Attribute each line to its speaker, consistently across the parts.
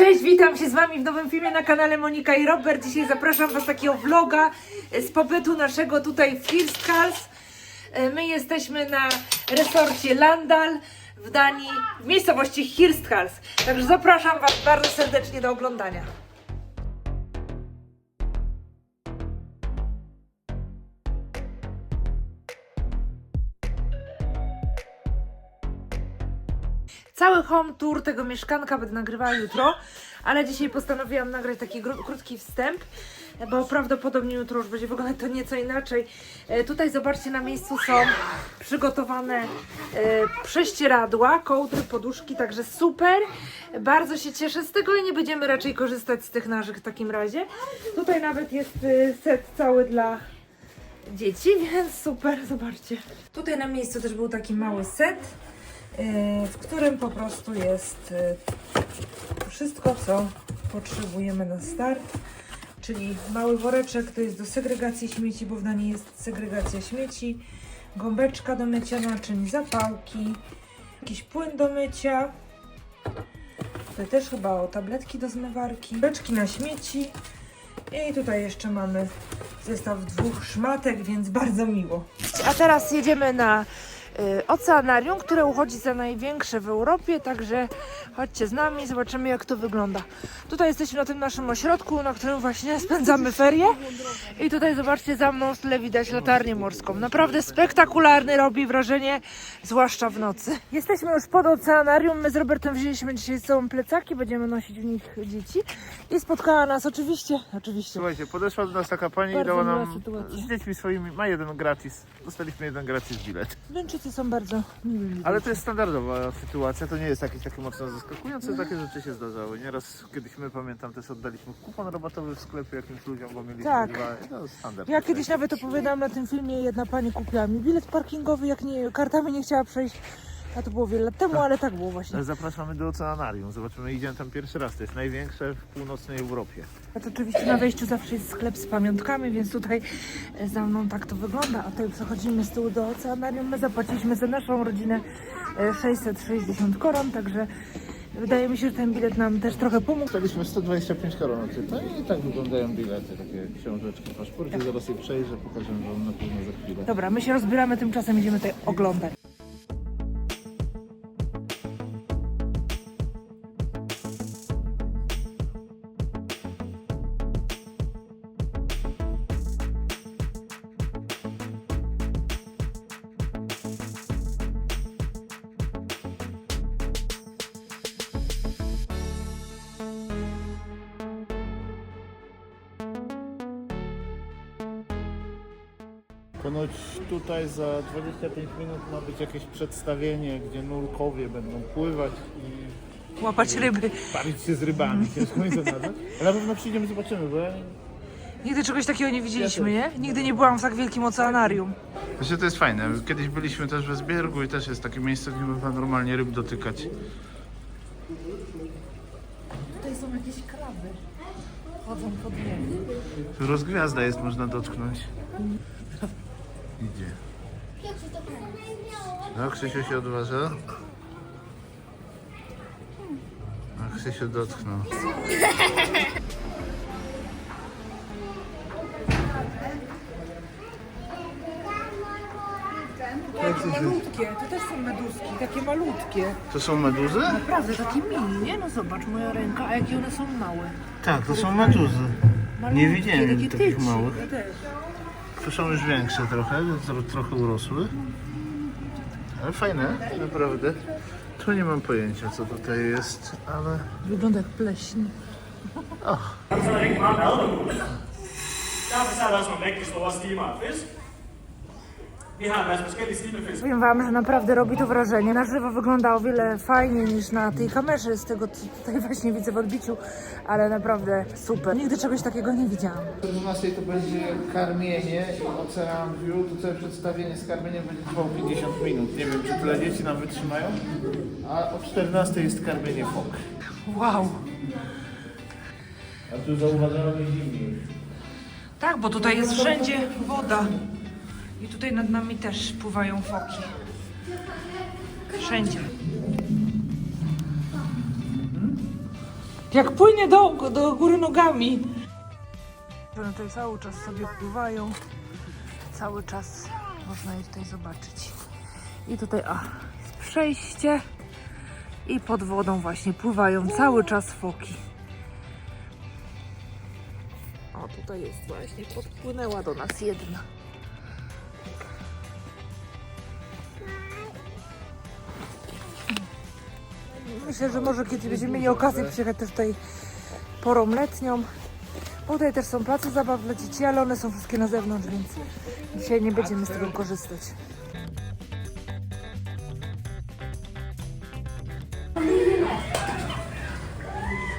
Speaker 1: Cześć, witam się z Wami w nowym filmie na kanale Monika i Robert. Dzisiaj zapraszam Was takiego vloga z pobytu naszego tutaj w Hirstkals. E, My jesteśmy na resorcie Landal w Danii, w miejscowości Hirstkals. Także zapraszam Was bardzo serdecznie do oglądania. Cały home tour tego mieszkanka będę nagrywała jutro, ale dzisiaj postanowiłam nagrać taki krótki wstęp, bo prawdopodobnie jutro już będzie wyglądać to nieco inaczej. E, tutaj zobaczcie, na miejscu są przygotowane e, prześcieradła, kołdry, poduszki, także super. Bardzo się cieszę z tego i nie będziemy raczej korzystać z tych naszych w takim razie. Tutaj nawet jest e, set cały dla dzieci, więc super, zobaczcie. Tutaj na miejscu też był taki mały set, w którym po prostu jest yy, wszystko, co potrzebujemy na start. Czyli mały woreczek to jest do segregacji śmieci, bo w Danii jest segregacja śmieci, gąbeczka do mycia naczyń, zapałki, jakiś płyn do mycia. Tutaj też chyba o tabletki do zmywarki, beczki na śmieci. I tutaj jeszcze mamy zestaw dwóch szmatek, więc bardzo miło. A teraz jedziemy na y, oceanarium, które uchodzi za największe w Europie, także chodźcie z nami, zobaczymy jak to wygląda. Tutaj jesteśmy na tym naszym ośrodku, na którym właśnie spędzamy ferie. I tutaj zobaczcie, za mną w tle widać latarnię morską. Naprawdę spektakularny, robi wrażenie, zwłaszcza w nocy. Jesteśmy już pod oceanarium, my z Robertem wzięliśmy dzisiaj z sobą plecaki, będziemy nosić w nich dzieci. I spotkała nas oczywiście, oczywiście,
Speaker 2: Słuchajcie, podeszła do nas taka pani i dała nam z dziećmi swoimi, ma jeden gratis. Dostaliśmy jeden gratis bilet.
Speaker 1: Węczycy są bardzo miłymi.
Speaker 2: Ale to jest standardowa sytuacja, to nie jest jakieś takie mocno zaskakujące, takie rzeczy się zdarzały. Nieraz kiedyś my pamiętam też oddaliśmy kupon rabatowy w sklepie jakimś ludziom, bo mieliśmy
Speaker 1: Tak.
Speaker 2: dwa, no standard.
Speaker 1: Ja kiedyś nawet opowiadałam na tym filmie, jedna pani kupiła mi bilet parkingowy, jak nie, kartami nie chciała przejść. A to było wiele lat temu, ale tak było właśnie.
Speaker 2: Zapraszamy do oceanarium, zobaczymy, idziemy tam pierwszy raz, to jest największe w północnej Europie.
Speaker 1: A to oczywiście na wejściu zawsze jest sklep z pamiątkami, więc tutaj e, za mną tak to wygląda. A tutaj przechodzimy z tyłu do oceanarium. My zapłaciliśmy za naszą rodzinę e, 660 koron, także wydaje mi się, że ten bilet nam też trochę pomógł.
Speaker 2: Dostaliśmy 125 koron od to i tak wyglądają bilety, takie książeczki, paszporty, zaraz je przejrzę, pokażę wam na pewno za chwilę.
Speaker 1: Dobra, my się rozbieramy, tymczasem idziemy tutaj oglądać.
Speaker 2: Ponoć tutaj za 25 minut ma być jakieś przedstawienie, gdzie nurkowie będą pływać i
Speaker 1: Łapać ryby.
Speaker 2: bawić się z rybami. Ciężko mi to nazwać. Ale na pewno przyjdziemy, zobaczymy, bo ja...
Speaker 1: Nigdy czegoś takiego nie widzieliśmy, nie? Nigdy nie byłam w tak wielkim oceanarium.
Speaker 2: Właśnie to jest fajne. Kiedyś byliśmy też w Esbjergu i też jest takie miejsce, gdzie można normalnie ryb dotykać.
Speaker 1: Tutaj są jakieś kraby. Chodzą pod.
Speaker 2: Tu rozgwiazda jest, można dotknąć. Idzie. No, Krzysiu się odważa. A Krzysiu dotknął.
Speaker 1: Malutkie, to też są meduski, takie malutkie.
Speaker 2: To są meduzy?
Speaker 1: Naprawdę, takie mini, nie? No zobacz, moja ręka, a jakie one są małe.
Speaker 2: Tak, to są meduzy.
Speaker 1: Malutkie,
Speaker 2: widziałem
Speaker 1: takie
Speaker 2: takich
Speaker 1: tyci.
Speaker 2: małych.
Speaker 1: Ja też.
Speaker 2: Tu są już większe trochę, tro- trochę urosły. Ale fajne, naprawdę. Tu nie mam pojęcia co tutaj jest, ale...
Speaker 1: Wygląda jak pleśń.
Speaker 2: Och,
Speaker 1: Powiem Wam, że naprawdę robi to wrażenie. Na żywo wygląda o wiele fajniej niż na tej kamerze, z tego co tutaj właśnie widzę w odbiciu, ale naprawdę super. Nigdy czegoś takiego nie widziałam.
Speaker 2: O 12 to będzie karmienie i Ocean View. To całe przedstawienie z karmieniem będzie trwało 50 minut. Nie wiem, czy tyle dzieci nam wytrzymają. A o 14 jest karmienie fok.
Speaker 1: Wow.
Speaker 2: A tu zauważamy zimniej.
Speaker 1: Tak, bo tutaj jest wszędzie woda. I tutaj nad nami też pływają foki. Wszędzie. Jak płynie do, do góry nogami. One tutaj cały czas sobie pływają. Cały czas można je tutaj zobaczyć. I tutaj, a, jest przejście. I pod wodą właśnie pływają cały czas foki. O, tutaj jest właśnie, podpłynęła do nas jedna. Myślę, że może kiedyś będziemy mieli okazję przyjechać też tutaj porą letnią. Bo tutaj też są place zabaw dla dzieci, ale one są wszystkie na zewnątrz, więc dzisiaj nie będziemy z tego korzystać.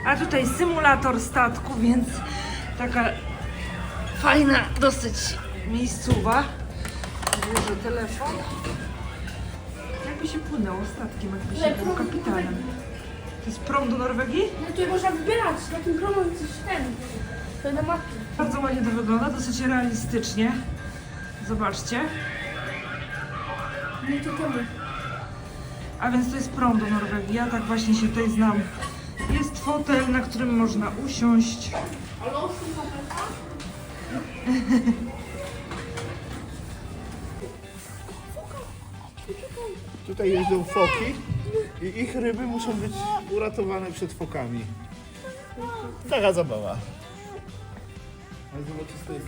Speaker 1: A tutaj symulator statku, więc taka fajna dosyć miejscowa. Włożę telefon. Jakby się płynęło statkiem, jakby się było kapitanem. To jest prom do Norwegii?
Speaker 3: No tutaj można wybierać, na tym promu coś ten. To na mapie.
Speaker 1: Bardzo ładnie to wygląda, dosyć realistycznie. Zobaczcie.
Speaker 3: No to temu.
Speaker 1: A więc to jest prom do Norwegii. Ja tak właśnie się tutaj znam. Jest fotel, na którym można usiąść.
Speaker 3: Ale?
Speaker 2: Tutaj jeżdżą foki i ich ryby muszą być uratowane przed fokami. Taka zabawa. Ale zobaczcie, co to jest.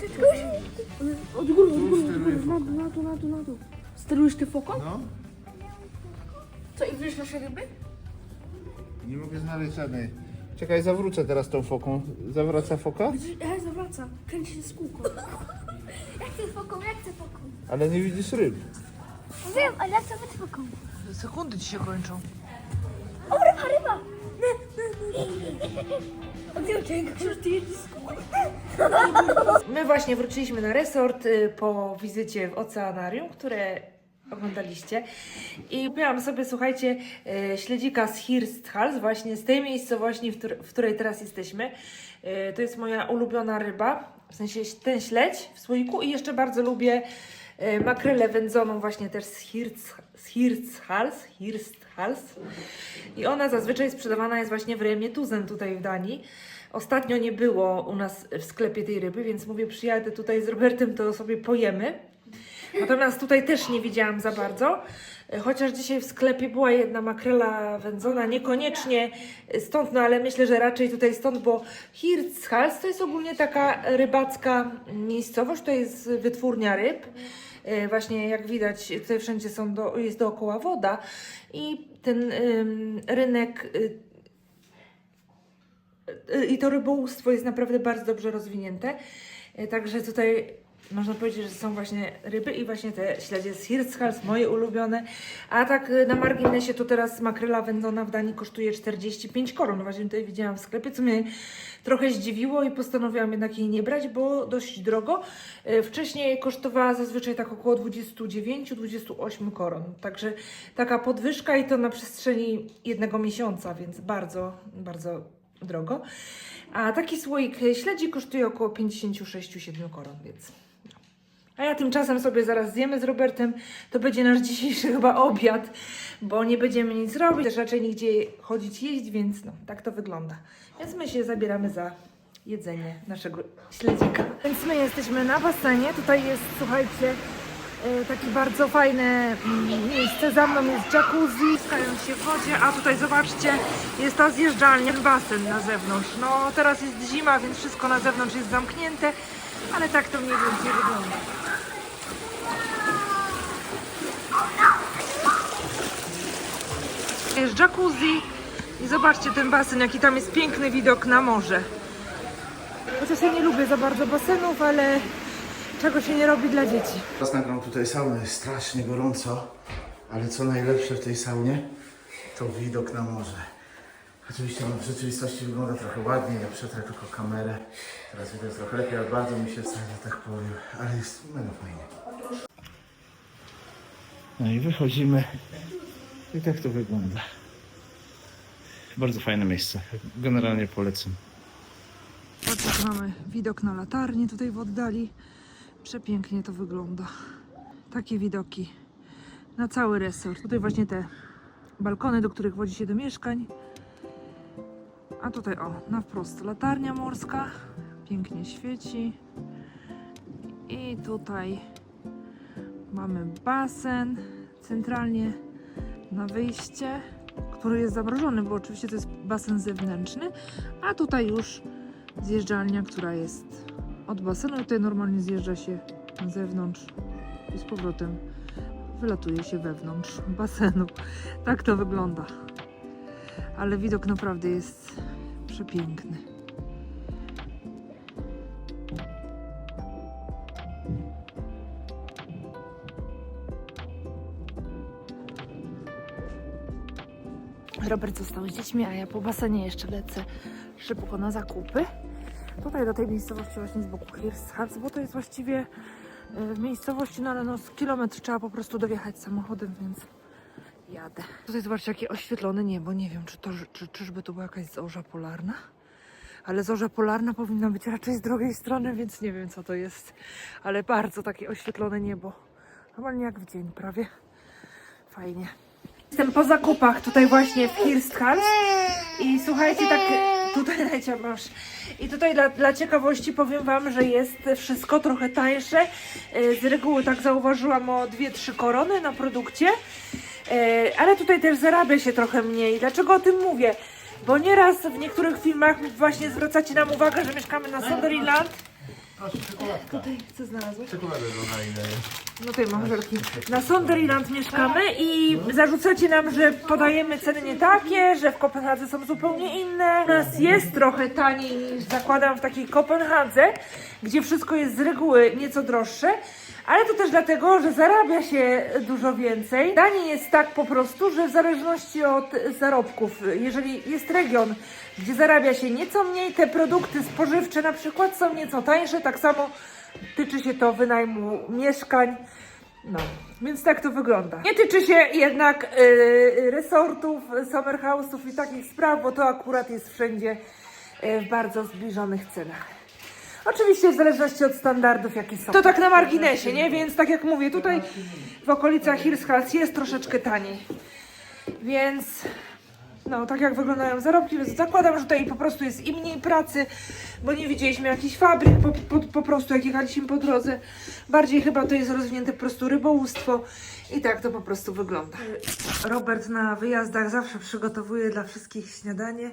Speaker 3: Od góry, od góry, od
Speaker 2: steruje
Speaker 3: góry. Na dół, na dół, na dół, na dół. Sterujesz ty foką?
Speaker 2: No,
Speaker 3: Co, i wiesz nasze ryby?
Speaker 2: nie mogę znaleźć żadnej. Czekaj, zawrócę teraz tą foką. Zawraca foka?
Speaker 3: E, zawraca. Kręci się z kółką.
Speaker 4: Jak chcę foką, jak chcę foką?
Speaker 2: Ale nie widzisz ryb.
Speaker 4: Wiem, ale ja chcę być foką.
Speaker 1: Sekundy ci się kończą.
Speaker 4: O, ryba, ryba!
Speaker 1: My właśnie wróciliśmy na resort y, po wizycie w oceanarium, które oglądaliście. I miałam sobie, słuchajcie, y, śledzika z Hirsthals, właśnie z tej miejscowości, w, któr- w której teraz jesteśmy. Y, To jest moja ulubiona ryba, w sensie ten śledź w słoiku i jeszcze bardzo lubię y, makrelę wędzoną właśnie też z Hirts- z Hirsthals, Hirsthals. I ona zazwyczaj sprzedawana jest właśnie w rejemie Tuzen tutaj w Danii. Ostatnio nie było u nas w sklepie tej ryby, więc mówię, przyjadę tutaj z Robertem, to sobie pojemy. Natomiast tutaj też nie widziałam za bardzo. Chociaż dzisiaj w sklepie była jedna makrela wędzona, niekoniecznie stąd, no ale myślę, że raczej tutaj stąd, bo Hirtshals to jest ogólnie taka rybacka miejscowość, to jest wytwórnia ryb. E, Właśnie jak widać, tutaj wszędzie są do, jest dookoła woda i ten ym, rynek y, i to rybołówstwo jest naprawdę bardzo dobrze rozwinięte. Także tutaj można powiedzieć, że są właśnie ryby i właśnie te śledzie z Hirtshals, moje ulubione. A tak y, na marginesie to teraz makrela wędzona w Danii kosztuje 45 koron. Właśnie tutaj widziałam w sklepie, co mnie trochę zdziwiło i postanowiłam jednak jej nie brać, bo dość drogo. Y, Wcześniej kosztowała zazwyczaj tak około 29-28 koron. Także taka podwyżka i to na przestrzeni jednego miesiąca, więc bardzo, bardzo drogo. A taki słoik śledzi kosztuje około 56-7 koron, więc. A ja tymczasem sobie zaraz zjemy z Robertem. To będzie nasz dzisiejszy chyba obiad, bo nie będziemy nic robić, też raczej nigdzie chodzić jeść, więc no, tak to wygląda. Więc my się zabieramy za jedzenie naszego śledzika. Więc my jesteśmy na basenie. Tutaj jest, słuchajcie, e, takie bardzo fajne mm, miejsce. Za mną jest jacuzzi, skając się w wodzie, a tutaj zobaczcie, jest ta zjeżdżalnia, basen na zewnątrz. No teraz jest zima, więc wszystko na zewnątrz jest zamknięte, ale tak to mniej więcej wygląda. Jest jacuzzi i zobaczcie ten basen, jaki tam jest piękny widok na morze. Chociaż ja nie lubię za bardzo basenów, ale czego się nie robi dla dzieci.
Speaker 2: Teraz nagram tutaj saunę, jest strasznie gorąco, ale co najlepsze w tej saunie, to widok na morze. Oczywiście on w rzeczywistości wygląda trochę ładniej, ja przetrę tylko kamerę. Teraz widać trochę lepiej, ale bardzo mi się wcale tak powiem, ale jest mega fajnie. No i wychodzimy i tak to wygląda. Bardzo fajne miejsce, generalnie polecam.
Speaker 1: Patrzcie, mamy widok na latarnię tutaj w oddali. Przepięknie to wygląda. Takie widoki na cały resort. Tutaj właśnie te balkony, do których wodzi się do mieszkań. A tutaj o, na wprost latarnia morska. Pięknie świeci. I tutaj mamy basen centralnie na wyjście, który jest zamrożony, bo oczywiście to jest basen zewnętrzny. A tutaj już zjeżdżalnia, która jest od basenu. Tutaj normalnie zjeżdża się na zewnątrz i z powrotem wylatuje się wewnątrz basenu. Tak to wygląda. Ale widok naprawdę jest przepiękny. Robert został z dziećmi, a ja po basenie jeszcze lecę szybko na zakupy. Tutaj do tej miejscowości właśnie z boku Hirschatz, bo to jest właściwie y, w miejscowości, no ale no kilometr trzeba po prostu dowjechać samochodem, więc jadę. Tutaj zobaczcie jakie oświetlone niebo. Nie wiem, czy to, czy, czyżby to była jakaś zorza polarna? Ale zorza polarna powinna być raczej z drugiej strony, więc nie wiem co to jest. Ale bardzo takie oświetlone niebo. Normalnie jak w dzień prawie. Fajnie. Jestem po zakupach tutaj właśnie w Hirsthaus i słuchajcie, tak tutaj Lecia masz. I tutaj dla, dla ciekawości powiem Wam, że jest wszystko trochę tańsze. E, Z reguły tak zauważyłam o 2-3 korony na produkcie, ale tutaj też zarabia się trochę mniej. Dlaczego o tym mówię? Bo nieraz w niektórych filmach właśnie zwracacie nam uwagę, że mieszkamy na Sunderland. Tutaj co znalazłeś? No tutaj mam żelki. Na Sunderland mieszkamy i zarzucacie nam, że podajemy ceny nie takie, że w Kopenhadze są zupełnie inne. U nas jest trochę taniej niż zakładam w takiej Kopenhadze, gdzie wszystko jest z reguły nieco droższe. Ale to też dlatego, że zarabia się dużo więcej. Danie jest tak po prostu, że w zależności od zarobków, jeżeli jest region, gdzie zarabia się nieco mniej, te produkty spożywcze na przykład są nieco tańsze, tak samo tyczy się to wynajmu mieszkań. No, więc tak to wygląda. Nie tyczy się jednak yy, resortów, summer house'ów i takich spraw, bo to akurat jest wszędzie yy, w bardzo zbliżonych cenach. Oczywiście w zależności od standardów, jakie są. To tak na marginesie, nie? Więc tak jak mówię, tutaj w okolicach Hirschhals jest troszeczkę taniej. Więc no, tak jak wyglądają zarobki, więc zakładam, że tutaj po prostu jest i mniej pracy, bo nie widzieliśmy jakichś fabryk, po, po, po prostu jak jechaliśmy po drodze. Bardziej chyba to jest rozwinięte po prostu rybołówstwo i tak to po prostu wygląda. Robert na wyjazdach zawsze przygotowuje dla wszystkich śniadanie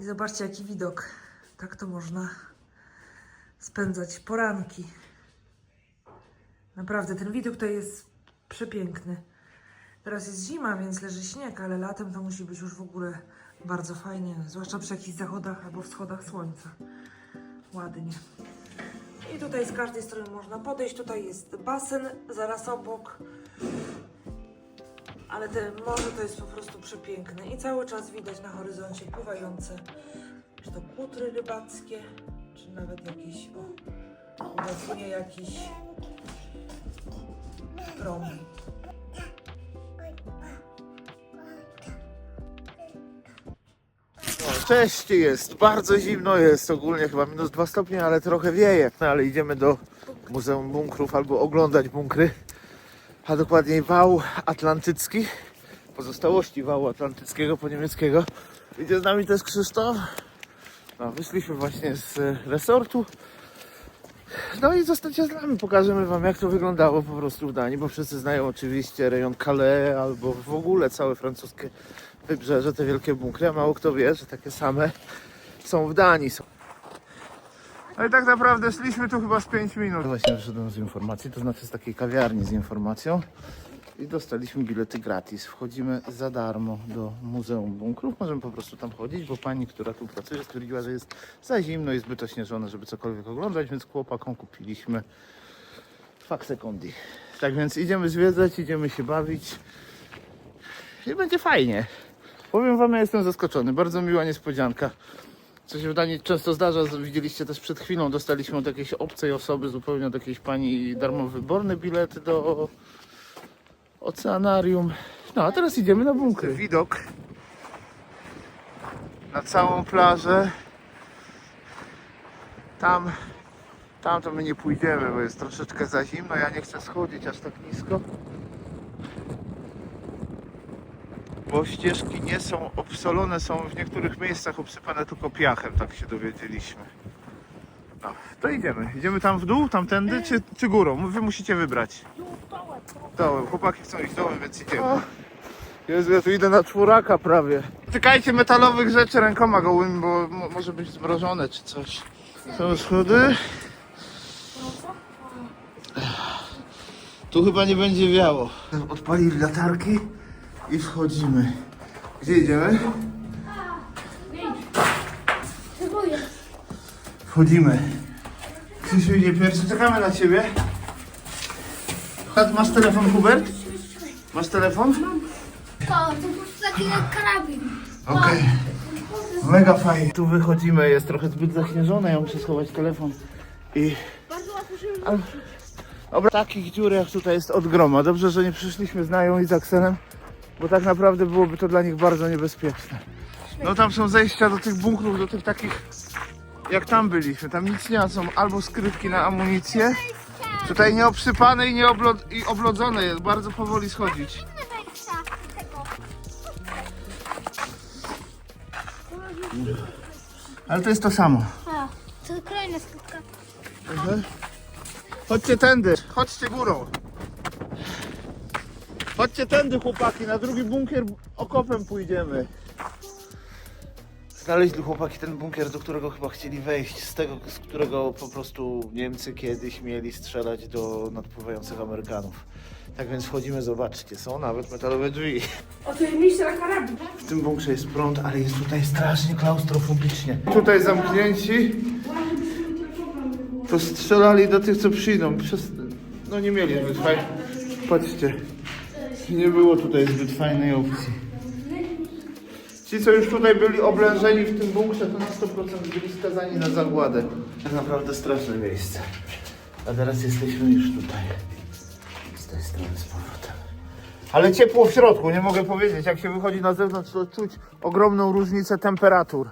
Speaker 1: i zobaczcie jaki widok. Tak to można spędzać poranki. Naprawdę, ten widok to jest przepiękny. Teraz jest zima, więc leży śnieg, ale latem to musi być już w ogóle bardzo fajnie, zwłaszcza przy jakichś zachodach albo wschodach słońca. Ładnie. I tutaj z każdej strony można podejść. Tutaj jest basen zaraz obok. Ale te morze to jest po prostu przepiękne. I cały czas widać na horyzoncie pływające, czy to kutry rybackie, czy nawet jakieś, o, ulatuje jakiś prom.
Speaker 2: Cześć, jest bardzo zimno, jest ogólnie chyba minus 2 stopnie, ale trochę wieje. No ale idziemy do Muzeum Bunkrów albo oglądać bunkry, a dokładniej wał atlantycki, pozostałości wału atlantyckiego po niemieckiego. Idzie z nami też Krzysztof. No, wyszliśmy właśnie z e, resortu. No i zostańcie z nami, pokażemy wam jak to wyglądało po prostu w Danii, bo wszyscy znają oczywiście rejon Calais albo w ogóle całe francuskie wybrzeże, te wielkie bunkry, a mało kto wie, że takie same są w Danii. No i tak naprawdę szliśmy tu chyba z 5 minut. Właśnie wyszedłem z informacji, to znaczy z takiej kawiarni z informacją i dostaliśmy bilety gratis. Wchodzimy za darmo do Muzeum Bunkrów. Możemy po prostu tam chodzić, bo pani, która tu pracuje, stwierdziła, że jest za zimno i zbyt ośnieżone, żeby cokolwiek oglądać, więc chłopakom kupiliśmy fak sekundi. Tak więc idziemy zwiedzać, idziemy się bawić i będzie fajnie. Powiem wam, ja jestem zaskoczony. Bardzo miła niespodzianka. Co się w Danii często zdarza, widzieliście też przed chwilą, dostaliśmy od jakiejś obcej osoby, zupełnie od jakiejś pani darmowy wyborny bilet do oceanarium. No a teraz idziemy na bunkry. Widok na całą plażę. Tam, tam to my nie pójdziemy, bo jest troszeczkę za zimno. Ja nie chcę schodzić aż tak nisko. bo ścieżki nie są obsolone, są w niektórych miejscach obsypane tylko piachem, tak się dowiedzieliśmy. No, to idziemy. Idziemy tam w dół, tamtędy, czy, czy górą? Wy musicie wybrać. Dołem, chłopaki chcą iść dołem, więc idziemy. Jezu, ja tu idę na czworaka prawie. Tykajcie metalowych rzeczy rękoma gołymi, bo mo- może być zmrożone czy coś. Są schody. Tu chyba nie będzie wiało. Odpalili latarki i wchodzimy. Gdzie idziemy?
Speaker 4: Próbuję.
Speaker 2: Wchodzimy. Krzysiu idzie pierwszy, czekamy na ciebie. Chodź, Masz telefon, Hubert? Masz telefon?
Speaker 4: To, to po prostu taki karabin.
Speaker 2: Okej. Mega fajnie. Tu wychodzimy, jest trochę zbyt zaśnieżone, ja muszę schować telefon. I...
Speaker 4: Bardzo łatwo się
Speaker 2: Ale... Dobra, takich dziur jak tutaj jest od groma. Dobrze, że nie przyszliśmy z Nają i z Akselem, bo tak naprawdę byłoby to dla nich bardzo niebezpieczne. No tam są zejścia do tych bunkrów, do tych takich jak tam byliśmy. Tam nic nie ma, są albo skrywki na amunicję. Tutaj nieobsypane i, nieoblo- i oblodzone jest, bardzo powoli schodzić. Ale to jest to samo.
Speaker 4: A, to kolejna skutka.
Speaker 2: Chodźcie tędy, chodźcie górą. Chodźcie tędy chłopaki, na drugi bunkier okopem pójdziemy. Znaleźli chłopaki ten bunkier, do którego chyba chcieli wejść, z tego, z którego po prostu Niemcy kiedyś mieli strzelać do nadpływających Amerykanów. Tak więc wchodzimy, zobaczcie, są nawet metalowe drzwi.
Speaker 3: O, to jest miejsce na karabin.
Speaker 2: W tym bunkrze jest prąd, ale jest tutaj strasznie klaustrofobicznie. Tutaj zamknięci, to strzelali do tych, co przyjdą. Przez... No nie mieli zbyt fajnej... Patrzcie, nie było tutaj zbyt fajnej opcji. Ci, co już tutaj byli oblężeni w tym bunkrze, to na 100% byli skazani na zagładę. Tak naprawdę straszne miejsce. A teraz jesteśmy już tutaj. Z tej strony z powrotem. Ale ciepło w środku, nie mogę powiedzieć. Jak się wychodzi na zewnątrz, to czuć ogromną różnicę temperatur.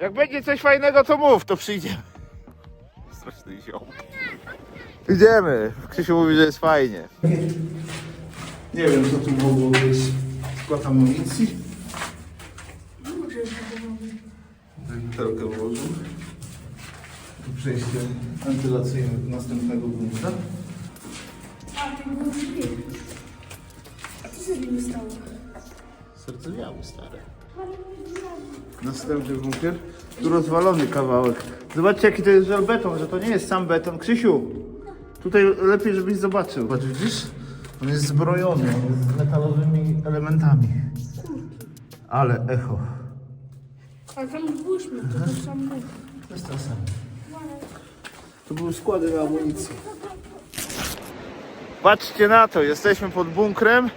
Speaker 2: Jak będzie coś fajnego, to mów, to przyjdziemy. Straszny ziom. Idziemy. Krzysiu mówi, że jest fajnie. Nie wiem, co tu mogło być. Skład amunicji. Butelkę włożył. Przejście wentylacyjne do następnego bunkra.
Speaker 3: A, to był drzwi. A co się z stało?
Speaker 2: Serce miało stare. Następny bunkier. Tu rozwalony kawałek. Zobaczcie jaki to jest żelbeton, że to nie jest sam beton. Krzysiu, tutaj lepiej żebyś zobaczył. Patrz, widzisz? On jest zbrojony, on jest z metalowymi elementami. Ale echo.
Speaker 3: Ale tam byliśmy, to ten sam.
Speaker 2: To jest to samo. To były składy na amunicję. Patrzcie na to, jesteśmy pod bunkrem,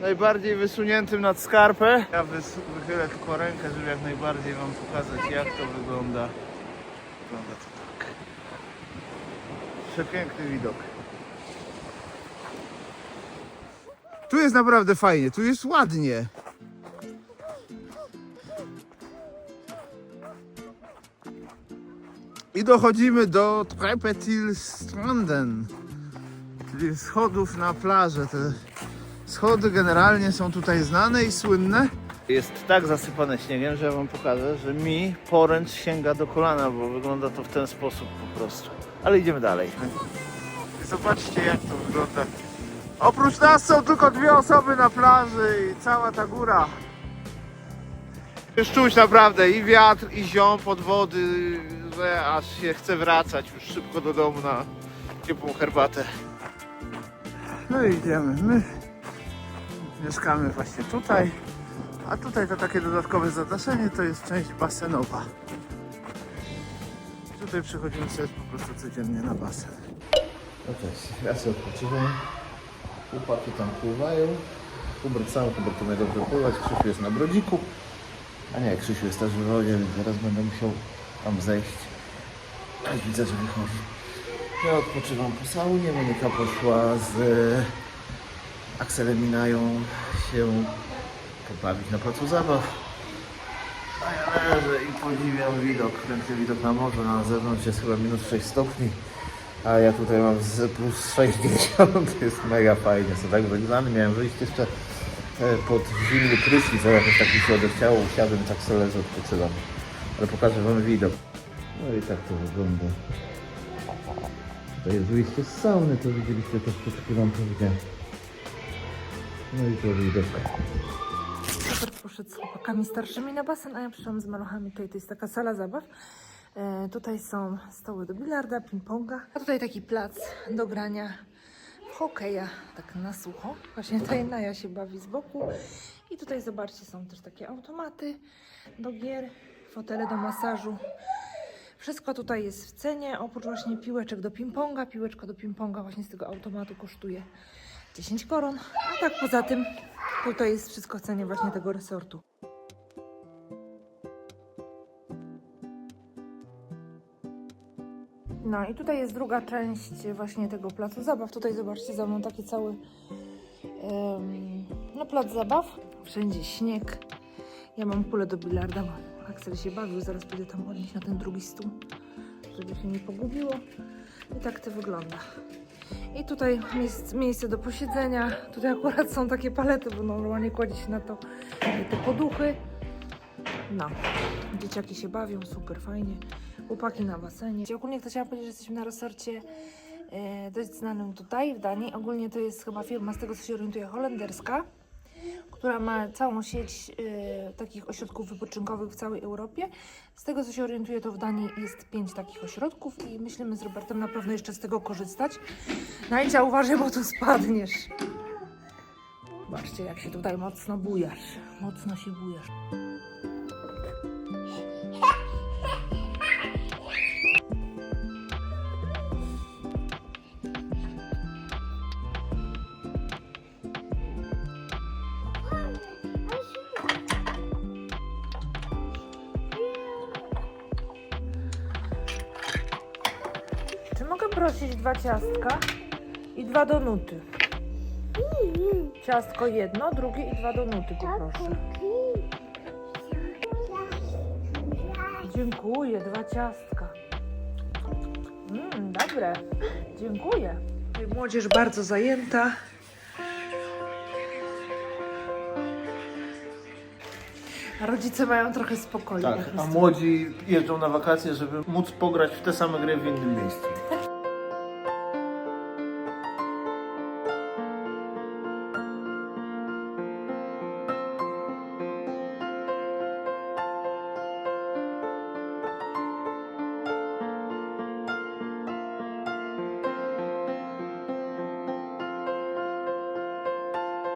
Speaker 2: najbardziej wysuniętym nad skarpę. Ja wys- wychylę tylko rękę, żeby jak najbardziej Wam pokazać jak to wygląda. Wygląda to tak. Przepiękny widok. Tu jest naprawdę fajnie, tu jest ładnie. I dochodzimy do Treppetilstranden, czyli schodów na plażę. Te schody generalnie są tutaj znane i słynne. Jest tak zasypane śniegiem, że ja wam pokażę, że mi poręcz sięga do kolana, bo wygląda to w ten sposób po prostu. Ale idziemy dalej. Zobaczcie jak to wygląda. Oprócz nas są tylko dwie osoby na plaży i cała ta góra. Już czuć naprawdę i wiatr, i ziom pod wody, że aż się chce wracać już szybko do domu na ciepłą herbatę. No i idziemy. My mieszkamy właśnie tutaj, a tutaj to takie dodatkowe zadaszenie to jest część basenowa. Tutaj przychodzimy sobie po prostu codziennie na basen. No cześć, ja sobie odpoczywam. Chłopaki tam pływają. Hubert sam, Hubert umie dobrze pływać, Krzysiu jest na brodziku. A nie, Krzysiu jest też w wodzie, więc zaraz będę musiał tam zejść. Aż widzę, że wychodzi. Ja odpoczywam po saunie, Monika poszła z Akselem i Nają się pobawić na placu zabaw. A ja leżę i podziwiam widok, piękny widok na morze, na zewnątrz jest chyba minus 6 stopni. A ja tutaj mam z plus 60, jest mega fajnie, są tak wygrzany, miałem wyjść jeszcze e, pod zimny prysznic, o jakoś tak mi się odechciało, usiadłem tak sobie leżę, odpoczywam. Ale pokażę wam widok. No i tak to wygląda. To jest wyjście z sauny, to widzieliście też przed chwilą pewnie. No i to widok.
Speaker 1: Piotr poszedł z chłopakami starszymi na basen, a ja przyszłam z maluchami. Tutaj to jest taka sala zabaw. E, tutaj są stoły do bilarda, ping-ponga. A tutaj taki plac do grania w hokeja, tak na sucho. Właśnie tutaj Naja się bawi z boku. I tutaj zobaczcie, są też takie automaty do gier, fotele do masażu. Wszystko tutaj jest w cenie, oprócz właśnie piłeczek do ping-ponga. Piłeczka do ping-ponga właśnie z tego automatu kosztuje 10 koron. A tak poza tym tutaj jest wszystko w cenie właśnie tego resortu. No i tutaj jest druga część właśnie tego placu zabaw. Tutaj zobaczcie za mną taki cały em, no plac zabaw. Wszędzie śnieg. Ja mam kulę do bilarda, Aksel się bawił. Zaraz pójdę tam odnieść na ten drugi stół, żeby się nie pogubiło. I tak to wygląda. I tutaj jest miejsce do posiedzenia. Tutaj akurat są takie palety, bo normalnie kładzie się na to te poduchy. No, dzieciaki się bawią, super fajnie. Chłopaki na basenie. Ogólnie chciałam powiedzieć, że jesteśmy na resorcie e, dość znanym tutaj w Danii. Ogólnie to jest chyba firma, z tego co się orientuję, holenderska, która ma całą sieć e, takich ośrodków wypoczynkowych w całej Europie. Z tego co się orientuję, to w Danii jest pięć takich ośrodków i myślimy z Robertem na pewno jeszcze z tego korzystać. Najcia, uważaj, bo tu spadniesz. Zobaczcie, jak się tutaj mocno bujasz. Mocno się bujasz. Dwa ciastka i dwa donuty? Ciastko jedno, drugie i dwa donuty poproszę. Dziękuję, dwa ciastka. Mmm, dobre. Dziękuję. Młodzież bardzo zajęta. A rodzice mają trochę spokoju.
Speaker 2: Tak, a młodzi jeżdżą na wakacje, żeby móc pograć w te same gry w innym miejscu.